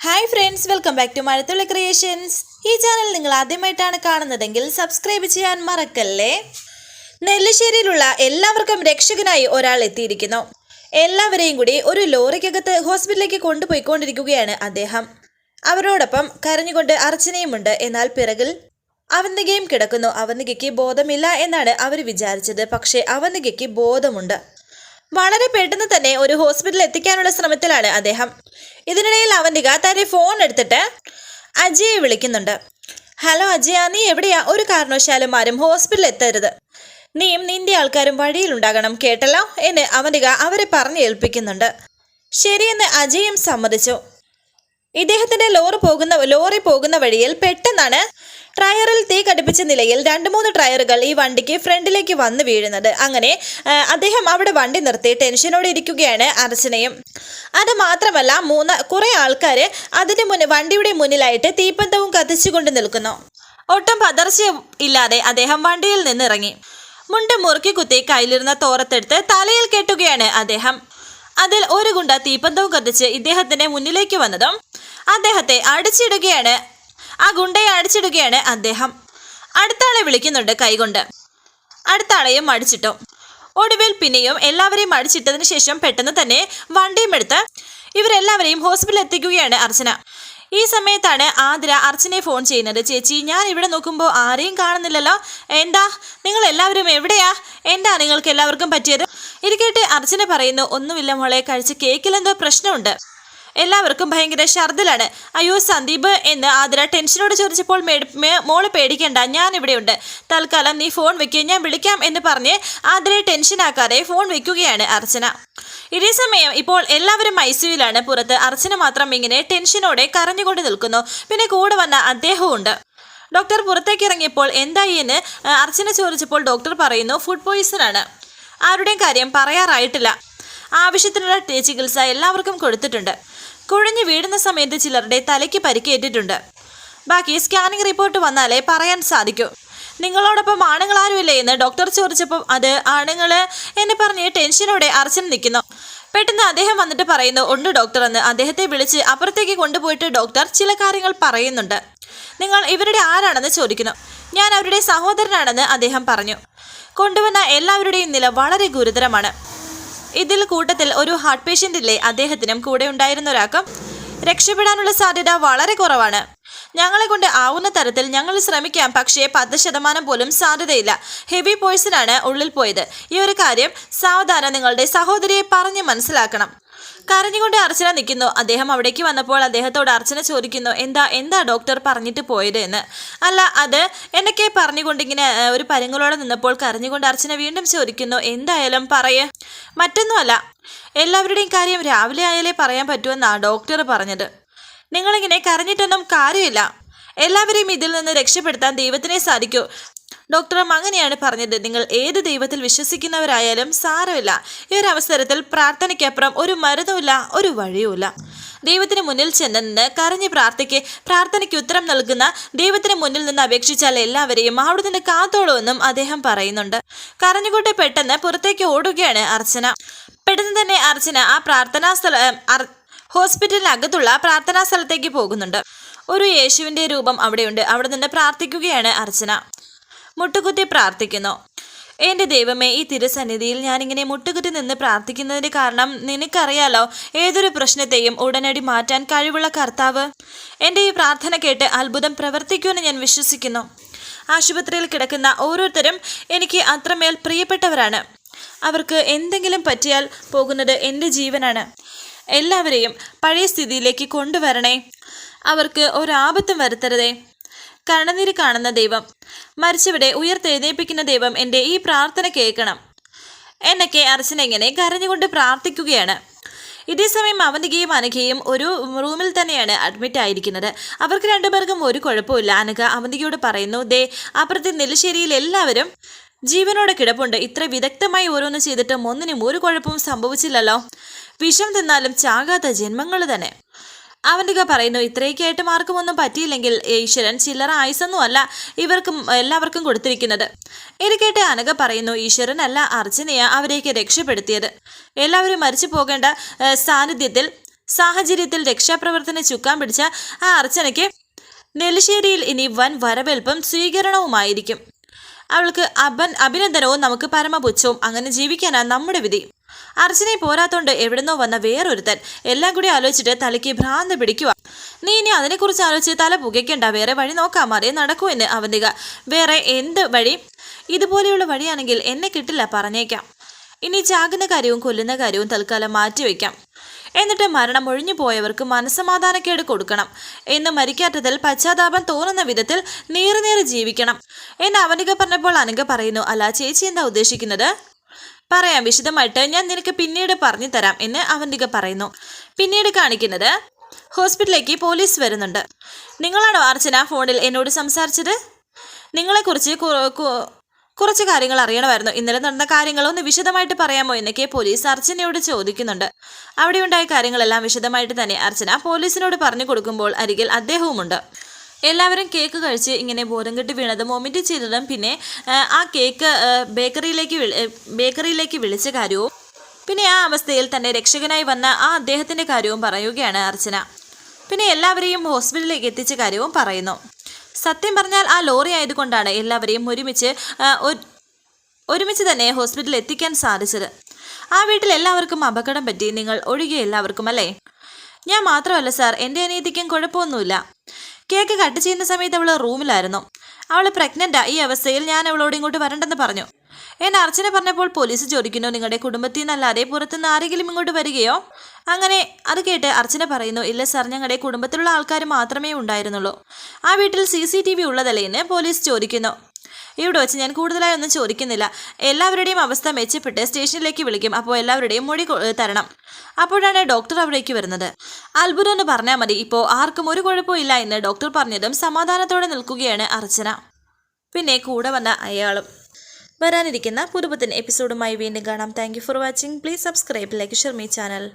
Hi friends welcome back to Mazhathulli creations ഈ channel നിങ്ങൾ ആദ്യമായിട്ടാണ് കാണുന്നതെങ്കിൽ സബ്സ്ക്രൈബ് ചെയ്യാൻ മറക്കല്ലേ? നെല്ലിശ്ശേരിയിലുള്ള എല്ലാവർക്കും രക്ഷകനായി ഒരാൾ എത്തിയിരിക്കുന്നു. എല്ലാവരെയും കൂടി ഒരു ലോറിക്കകത്ത് ഹോസ്പിറ്റലിലേക്ക് കൊണ്ടുപോയിക്കൊണ്ടിരിക്കുകയാണ് അദ്ദേഹം. അവരോടൊപ്പം കരഞ്ഞുകൊണ്ട് അർച്ചനയുമുണ്ട്. എന്നാൽ പിറകിൽ അവന്തികയും കിടക്കുന്നു. അവന്തികയ്ക്ക് ബോധമില്ല എന്നാണ് അവർ വിചാരിച്ചത്. പക്ഷേ അവന്തികയ്ക്ക് ബോധമുണ്ട്. വളരെ പെട്ടെന്ന് തന്നെ ഒരു ഹോസ്പിറ്റലിൽ എത്തിക്കാനുള്ള ശ്രമത്തിലാണ് അദ്ദേഹം. ഇതിനിടയിൽ അവന്തിക തന്റെ ഫോൺ എടുത്തിട്ട് അജയെ വിളിക്കുന്നുണ്ട്. ഹലോ അജയ നീ എവിടെയാ? ഒരു കാരണവശാലും ആരും ഹോസ്പിറ്റലിൽ എത്തരുത്. നീയും നിന്റെ ആൾക്കാരും വഴിയിലുണ്ടാകണം കേട്ടല്ലോ? എന്ന് അവന്തിക അവരെ പറഞ്ഞു ഏൽപ്പിക്കുന്നുണ്ട്. ശരിയെന്ന് അജയും സമ്മതിച്ചു. ഇദ്ദേഹത്തിന്റെ ലോറി പോകുന്ന ലോറി പോകുന്ന വഴിയിൽ പെട്ടെന്നാണ് ടയറിൽ തീ കടിപ്പിച്ച നിലയിൽ രണ്ട് മൂന്ന് ടയറുകൾ ഈ വണ്ടിക്ക് ഫ്രണ്ടിലേക്ക് വന്ന് വീഴുന്നത്. അങ്ങനെ അദ്ദേഹം അവിടെ വണ്ടി നിർത്തി ടെൻഷനോടെ ഇരിക്കുകയാണ് അർച്ചനയും. അത് മാത്രമല്ല മൂന്ന് കുറെ ആൾക്കാർ അതിന് മുന്നിൽ വണ്ടിയുടെ മുന്നിലായിട്ട് തീപ്പന്തവും കത്തിച്ചുകൊണ്ട് നിൽക്കുന്നു. ഒട്ടും പതർച്ചയും ഇല്ലാതെ അദ്ദേഹം വണ്ടിയിൽ നിന്നിറങ്ങി. മുണ്ട് മുറുക്കി കുത്തി കയ്യിലിരുന്ന തോറത്തെടുത്ത് തലയിൽ കെട്ടുകയാണ് അദ്ദേഹം. അതിൽ ഒരു ഗുണ്ട തീപ്പന്തവും കത്തിച്ച് ഇദ്ദേഹത്തിന്റെ മുന്നിലേക്ക് വന്നതും അദ്ദേഹത്തെ അടിച്ചിടുകയാണ് ആ ഗുണ്ടയെ അടിച്ചിടുകയാണ് അദ്ദേഹം. അടുത്ത ആളെ വിളിക്കുന്നുണ്ട് കൈകൊണ്ട്. അടുത്ത ആളെയും അടിച്ചിട്ടു. ഒടുവിൽ പിന്നെയും എല്ലാവരെയും അടിച്ചിട്ടതിന് ശേഷം പെട്ടെന്ന് തന്നെ വണ്ടിയും എടുത്ത് ഇവരെല്ലാവരെയും ഹോസ്പിറ്റലിൽ എത്തിക്കുകയാണ് അർച്ചന. ഈ സമയത്താണ് ആതിര അർച്ചനയെ ഫോൺ ചെയ്യുന്നത്. ചേച്ചി ഞാൻ ഇവിടെ നോക്കുമ്പോൾ ആരെയും കാണുന്നില്ലല്ലോ. എന്താ? നിങ്ങൾ എല്ലാവരും എവിടെയാ? എന്താ നിങ്ങൾക്ക് എല്ലാവർക്കും പറ്റിയത്? ഇരിക്കട്ടെ അർച്ചന പറയുന്നു ഒന്നുമില്ല മോളെ കഴിച്ച് കേക്കിലെന്തോ പ്രശ്നമുണ്ട്. എല്ലാവർക്കും ഭയങ്കര ഷർദിലാണ് അയ്യോ സന്ദീപ് എന്ന് ആതിര ടെൻഷനോട് ചോദിച്ചപ്പോൾ മോൾ പേടിക്കേണ്ട ഞാൻ ഇവിടെയുണ്ട്. തൽക്കാലം നീ ഫോൺ വെക്കുക ഞാൻ വിളിക്കാം എന്ന് പറഞ്ഞ് ആതിരയെ ടെൻഷനാക്കാതെ ഫോൺ വെക്കുകയാണ് അർച്ചന. ഇതേ സമയം ഇപ്പോൾ എല്ലാവരും ഐസിയുലാണ്. പുറത്ത് അർച്ചന മാത്രം ഇങ്ങനെ ടെൻഷനോടെ കരഞ്ഞുകൊണ്ട് നിൽക്കുന്നു. പിന്നെ കൂടെ വന്ന അദ്ദേഹവും ഉണ്ട്. ഡോക്ടർ പുറത്തേക്ക് ഇറങ്ങിയപ്പോൾ എന്തായി എന്ന് അർച്ചന ചോദിച്ചപ്പോൾ ഡോക്ടർ പറയുന്നു ഫുഡ് പോയിസൺ ആണ്. ആരുടെയും കാര്യം പറയാറായിട്ടില്ല. ആവശ്യത്തിനുള്ള ചികിത്സ എല്ലാവർക്കും കൊടുത്തിട്ടുണ്ട്. കുഴഞ്ഞു വീഴുന്ന സമയത്ത് ചിലരുടെ തലയ്ക്ക് പരിക്കേറ്റിട്ടുണ്ട്. ബാക്കി സ്കാനിംഗ് റിപ്പോർട്ട് വന്നാലേ പറയാൻ സാധിക്കൂ. നിങ്ങളോടൊപ്പം ആണുങ്ങൾ ആരുമില്ലേ എന്ന് ഡോക്ടർ ചോദിച്ചപ്പോൾ അത് ആണുങ്ങൾ എന്നെ പറഞ്ഞ് ടെൻഷനോടെ അർച്ചന നിൽക്കുന്നു. പെട്ടെന്ന് അദ്ദേഹം വന്നിട്ട് പറയുന്നു ഉണ്ട് ഡോക്ടർ എന്ന്. അദ്ദേഹത്തെ വിളിച്ച് അപ്പുറത്തേക്ക് കൊണ്ടുപോയിട്ട് ഡോക്ടർ ചില കാര്യങ്ങൾ പറയുന്നുണ്ട്. നിങ്ങൾ ഇവരുടെ ആരാണെന്ന് ചോദിക്കുന്നു. ഞാൻ അവരുടെ സഹോദരനാണെന്ന് അദ്ദേഹം പറഞ്ഞു. കൊണ്ടുവന്ന എല്ലാവരുടെയും നില വളരെ ഗുരുതരമാണ്. ഇതിൽ കൂട്ടത്തിൽ ഒരു ഹാർട്ട് പേഷ്യന്റ് ഇല്ലേ? അദ്ദേഹത്തിനും കൂടെ ഉണ്ടായിരുന്ന ഒരാൾക്കും രക്ഷപ്പെടാനുള്ള സാധ്യത വളരെ കുറവാണ്. ഞങ്ങളെ കൊണ്ട് ആവുന്ന തരത്തിൽ ഞങ്ങൾ ശ്രമിക്കാം. പക്ഷേ പത്ത് ശതമാനം പോലും സാധ്യതയില്ല. ഹെവി പോയിസൺ ആണ് ഉള്ളിൽ പോയത്. ഈ ഒരു കാര്യം സാവധാനം നിങ്ങളുടെ സഹോദരിയെ പറഞ്ഞ് മനസ്സിലാക്കണം. കരഞ്ഞുകൊണ്ട് അർച്ചന നിൽക്കുന്നു. അദ്ദേഹം അവിടേക്ക് വന്നപ്പോൾ അദ്ദേഹത്തോട് അർച്ചന ചോദിക്കുന്നു എന്താ എന്താ ഡോക്ടർ പറഞ്ഞിട്ട് പോയത്? എന്ന്. അല്ല അത് എന്നൊക്കെ പറഞ്ഞുകൊണ്ട് ഇങ്ങനെ ഒരു പരങ്ങളോടെ നിന്നപ്പോൾ കരഞ്ഞുകൊണ്ട് അർച്ചന വീണ്ടും ചോദിക്കുന്നു എന്തായാലും പറയേ. മറ്റൊന്നുമല്ല. എല്ലാവരുടെയും കാര്യം രാവിലെ ആയാലേ പറയാൻ പറ്റുമെന്നാണ് ഡോക്ടർ പറഞ്ഞത്. നിങ്ങളിങ്ങനെ കരഞ്ഞിട്ടൊന്നും കാര്യമില്ല. എല്ലാവരെയും ഇതിൽ നിന്ന് രക്ഷപ്പെടുത്താൻ ദൈവത്തിനെ സാധിക്കൂ. ഡോക്ടറും അങ്ങനെയാണ് പറഞ്ഞത്. നിങ്ങൾ ഏത് ദൈവത്തിൽ വിശ്വസിക്കുന്നവരായാലും സാരമില്ല. ഈ ഒരു അവസരത്തിൽ പ്രാർത്ഥനയ്ക്കപ്പുറം ഒരു മരുന്നുമില്ല ഒരു വഴിയുമില്ല. ദൈവത്തിന് മുന്നിൽ ചെന്ന് നിന്ന് കരഞ്ഞ് പ്രാർത്ഥിക്ക്. പ്രാർത്ഥനയ്ക്ക് ഉത്തരം നൽകുന്ന ദൈവത്തിന് മുന്നിൽ നിന്ന് അപേക്ഷിച്ചാൽ എല്ലാവരെയും അവിടെ നിന്ന് കാത്തോളുമെന്നും അദ്ദേഹം പറയുന്നുണ്ട്. കരഞ്ഞുകൊണ്ട് പെട്ടെന്ന് പുറത്തേക്ക് ഓടുകയാണ് അർച്ചന. പെട്ടെന്ന് തന്നെ അർച്ചന ആ പ്രാർത്ഥനാ സ്ഥല ഹോസ്പിറ്റലിനകത്തുള്ള പ്രാർത്ഥനാ സ്ഥലത്തേക്ക് പോകുന്നുണ്ട്. ഒരു യേശുവിന്റെ രൂപം അവിടെയുണ്ട്. അവിടെ നിന്ന് പ്രാർത്ഥിക്കുകയാണ് അർച്ചന. മുട്ടുകുത്തി പ്രാർത്ഥിക്കുന്നു. എന്റെ ദൈവമേ ഈ തിരുസന്നിധിയിൽ ഞാനിങ്ങനെ മുട്ടുകുത്തി നിന്ന് പ്രാർത്ഥിക്കുന്നതിന് കാരണം നിനക്കറിയാലോ? ഏതൊരു പ്രശ്നത്തെയും ഉടനടി മാറ്റാൻ കഴിവുള്ള കർത്താവ്? എന്റെ ഈ പ്രാർത്ഥന കേട്ട് അത്ഭുതം പ്രവർത്തിക്കുമെന്ന് ഞാൻ വിശ്വസിക്കുന്നു. ആശുപത്രിയിൽ കിടക്കുന്ന ഓരോരുത്തരും എനിക്ക് അത്രമേൽ പ്രിയപ്പെട്ടവരാണ്. അവർക്ക് എന്തെങ്കിലും പറ്റിയാൽ പോകുന്നത് എന്റെ ജീവനാണ്. എല്ലാവരെയും പഴയ സ്ഥിതിയിലേക്ക് കൊണ്ടുവരണേ. അവർക്ക് ഒരാപത്തും വരുത്തരുതേ. കണ്ണുനീര് കാണുന്ന ദൈവം മരിച്ചവിടെ ഉയർത്തെഴുന്നേൽപ്പിക്കുന്ന ദൈവം എന്റെ ഈ പ്രാർത്ഥന കേൾക്കണം. എന്നൊക്കെ അർച്ചന ഇങ്ങനെ കരഞ്ഞുകൊണ്ട് പ്രാർത്ഥിക്കുകയാണ്. ഇതേസമയം അവനികയും അനഘയും ഒരു റൂമിൽ തന്നെയാണ് അഡ്മിറ്റ് ആയിരിക്കുന്നത്. അവർക്ക് രണ്ടുപേർക്കും ഒരു കുഴപ്പമില്ല അനഘ അവന്തികയോട് പറയുന്നു ദേ അപ്പുറത്തെ നെല്ലിശ്ശേരിയിൽ എല്ലാവരും ജീവനോടെ കിടപ്പുണ്ട്. ഇത്ര വിദഗ്ധമായി ഓരോന്ന് ചെയ്തിട്ടും ഒന്നിനും ഒരു കുഴപ്പവും സംഭവിച്ചില്ലല്ലോ. വിഷം തിന്നാലും ചാകാത്ത ജന്മങ്ങൾ തന്നെ. അവന്തിക പറയുന്നു ഇത്രയൊക്കെയായിട്ട് മാർക്കും ഒന്നും പറ്റിയില്ലെങ്കിൽ ഈശ്വരൻ ചില്ലറ ആയുസൊന്നും അല്ല ഇവർക്കും എല്ലാവർക്കും കൊടുത്തിരിക്കുന്നത്. ഇത് കേട്ട് അനഘ പറയുന്നു ഈശ്വരൻ അല്ല അർച്ചനയ അവരെയൊക്കെ രക്ഷപ്പെടുത്തിയത്. എല്ലാവരും മരിച്ചു പോകേണ്ട സാന്നിധ്യത്തിൽ സാഹചര്യത്തിൽ രക്ഷാപ്രവർത്തനം ചുക്കാൻ പിടിച്ച ആ അർച്ചനയ്ക്ക് നെല്ലിശ്ശേരിയിൽ ഇനി വൻ വരവേൽപ്പും സ്വീകരണവുമായിരിക്കും. അവൾക്ക് അഭൻ അഭിനന്ദനവും നമുക്ക് പരമപുച്ഛവും അങ്ങനെ ജീവിക്കാനാണ് നമ്മുടെ വിധി. അർച്ചനെ പോരാത്തോണ്ട് എവിടുന്നോ വന്ന വേറൊരുത്തൻ. എല്ലാം കൂടി ആലോചിച്ചിട്ട് തലയ്ക്ക് ഭ്രാന്ത് പിടിക്കുക നീ ഇനി അതിനെക്കുറിച്ച് ആലോചിച്ച് തല പുകയ്ക്കണ്ട. വേറെ വഴി നോക്കാം. അറിയ നടക്കൂ എന്ന് അവന്തിക. വേറെ എന്ത് വഴി? ഇതുപോലെയുള്ള വഴിയാണെങ്കിൽ എന്നെ കിട്ടില്ല. പറഞ്ഞേക്കാം. ഇനി ചാകുന്ന കാര്യവും കൊല്ലുന്ന കാര്യവും തൽക്കാലം മാറ്റിവെക്കാം എന്നിട്ട് മരണം ഒഴിഞ്ഞു പോയവർക്ക് മനസ്സമാധാനക്കേട് കൊടുക്കണം. എന്ന് മരിക്കാത്തതിൽ പശ്ചാത്താപം തോന്നുന്ന വിധത്തിൽ നീറി ജീവിക്കണം. എന്ന് അവനിക പറഞ്ഞപ്പോൾ അനുക പറയുന്നു അല്ല ചേച്ചി എന്താ ഉദ്ദേശിക്കുന്നത്? പറയാം വിശദമായിട്ട് ഞാൻ നിനക്ക് പിന്നീട് പറഞ്ഞു തരാം എന്ന് അവന്തിക പറയുന്നു. പിന്നീട് കാണിക്കുന്നത് ഹോസ്പിറ്റലിലേക്ക് പോലീസ് വരുന്നുണ്ട്. നിങ്ങളാണോ അർച്ചന ഫോണിൽ എന്നോട് സംസാരിച്ചത്? നിങ്ങളെക്കുറിച്ച് കുറച്ച് കാര്യങ്ങൾ അറിയണമായിരുന്നു. ഇന്നലെ നടന്ന കാര്യങ്ങൾ ഒന്ന് വിശദമായിട്ട് പറയാമോ എന്നൊക്കെ പോലീസ് അർച്ചനയോട് ചോദിക്കുന്നുണ്ട്. അവിടെ ഉണ്ടായ കാര്യങ്ങളെല്ലാം വിശദമായിട്ട് തന്നെ അർച്ചന പോലീസിനോട് പറഞ്ഞു കൊടുക്കുമ്പോൾ അരികിൽ അദ്ദേഹവുമുണ്ട്. എല്ലാവരും കേക്ക് കഴിച്ച് ഇങ്ങനെ ബോധം കെട്ട് വീണത്. വൊമിറ്റ് ചെയ്തതും പിന്നെ ആ, ആ കേക്ക് ബേക്കറിയിലേക്ക് ബേക്കറിയിലേക്ക് വിളിച്ച കാര്യവും പിന്നെ ആ അവസ്ഥയിൽ തന്നെ രക്ഷകനായി വന്ന ആ അദ്ദേഹത്തിന്റെ കാര്യവും പറയുകയാണ് അർച്ചന. പിന്നെ എല്ലാവരെയും ഹോസ്പിറ്റലിലേക്ക് എത്തിച്ച കാര്യവും പറയുന്നു. സത്യം പറഞ്ഞാൽ ആ ലോറി ആയതുകൊണ്ടാണ് എല്ലാവരെയും ഒരുമിച്ച് ഒരുമിച്ച് തന്നെ ഹോസ്പിറ്റലിൽ എത്തിക്കാൻ സാധിച്ചത്. ആ വീട്ടിൽ എല്ലാവർക്കും അപകടം പറ്റി. നിങ്ങൾ ഒഴികെ എല്ലാവർക്കും അല്ലേ? ഞാൻ മാത്രമല്ല സാർ എന്റെ അനീതിക്കും കുഴപ്പമൊന്നുമില്ല. കേക്ക് കട്ട് ചെയ്യുന്ന സമയത്ത് അവൾ റൂമിലായിരുന്നു. അവൾ പ്രഗ്നന്റാ ഈ അവസ്ഥയിൽ ഞാൻ അവളോട് ഇങ്ങോട്ട് വരണ്ടെന്ന് പറഞ്ഞു. എന്നെ അർച്ചന പറഞ്ഞപ്പോൾ പോലീസ് ചോദിക്കുന്നു നിങ്ങളുടെ കുടുംബത്തിൽ നിന്നല്ലാതെ പുറത്തുനിന്ന് ആരെങ്കിലും ഇങ്ങോട്ട് വരികയോ? അങ്ങനെ അത് കേട്ട് അർച്ചന പറയുന്നു ഇല്ല സാർ ഞങ്ങളുടെ കുടുംബത്തിലുള്ള ആൾക്കാർ മാത്രമേ ഉണ്ടായിരുന്നുള്ളൂ. ആ വീട്ടിൽ സി സി ടി വി ഉള്ളതല്ലേ എന്ന് പോലീസ് ചോദിക്കുന്നു. ഇവിടെ വെച്ച് ഞാൻ കൂടുതലായി ഒന്നും ചോദിക്കുന്നില്ല. എല്ലാവരുടെയും അവസ്ഥ മെച്ചപ്പെട്ട് സ്റ്റേഷനിലേക്ക് വിളിക്കും. അപ്പോൾ എല്ലാവരുടെയും മൊഴി തരണം. അപ്പോഴാണ് ഡോക്ടർ അവിടേക്ക് വരുന്നത്. അത്ഭുതം എന്ന് പറഞ്ഞാൽ മതി. ഇപ്പോൾ ആർക്കും ഒരു കുഴപ്പമില്ല എന്ന് ഡോക്ടർ പറഞ്ഞതും സമാധാനത്തോടെ നിൽക്കുകയാണ് അർച്ചന. പിന്നെ കൂടെ വന്ന അയാളും. വരാനിരിക്കുന്ന പുതുപുത്തൻ എപ്പിസോഡുമായി വീണ്ടും കാണാം. Thank for watching please subscribe like share me channel